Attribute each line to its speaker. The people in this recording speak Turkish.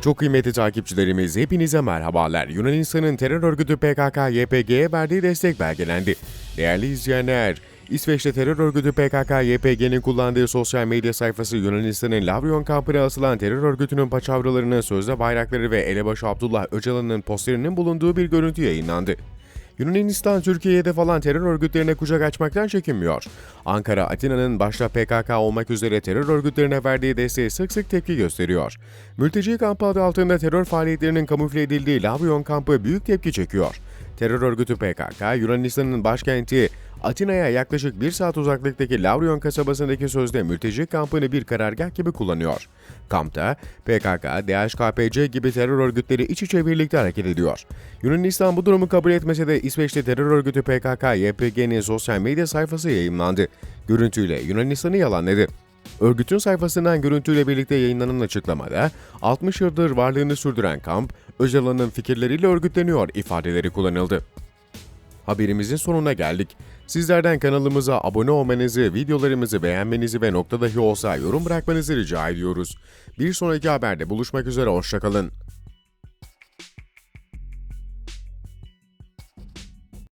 Speaker 1: Çok kıymetli takipçilerimiz hepinize merhabalar. Yunanistan'ın terör örgütü PKK-YPG'ye verdiği destek belgelendi. Değerli izleyenler, İsveç'te terör örgütü PKK-YPG'nin kullandığı sosyal medya sayfası Yunanistan'ın Lavrion kampına asılan terör örgütünün paçavralarının sözde bayrakları ve elebaşı Abdullah Öcalan'ın posterinin bulunduğu bir görüntü yayınlandı. Yunanistan Türkiye'de falan terör örgütlerine kucak açmaktan çekinmiyor. Ankara, Atina'nın başta PKK olmak üzere terör örgütlerine verdiği desteğe sık sık tepki gösteriyor. Mülteci kampı adı altında terör faaliyetlerinin kamufle edildiği Lavrion kampı büyük tepki çekiyor. Terör örgütü PKK, Yunanistan'ın başkenti Atina'ya yaklaşık bir saat uzaklıktaki Lavrion kasabasındaki sözde mülteci kampını bir karargah gibi kullanıyor. Kampta PKK, DHKPC gibi terör örgütleri iç içe birlikte hareket ediyor. Yunanistan bu durumu kabul etmese de İsveç'te terör örgütü PKK-YPG'nin sosyal medya sayfası yayımlandı. Görüntüyle Yunanistan'ı yalanladı. Örgütün sayfasından görüntüyle birlikte yayınlanan açıklamada 60 yıldır varlığını sürdüren kamp, Öcalan'ın fikirleriyle örgütleniyor ifadeleri kullanıldı. Haberimizin sonuna geldik. Sizlerden kanalımıza abone olmanızı, videolarımızı beğenmenizi ve nokta dahi olsa yorum bırakmanızı rica ediyoruz. Bir sonraki haberde buluşmak üzere, hoşçakalın.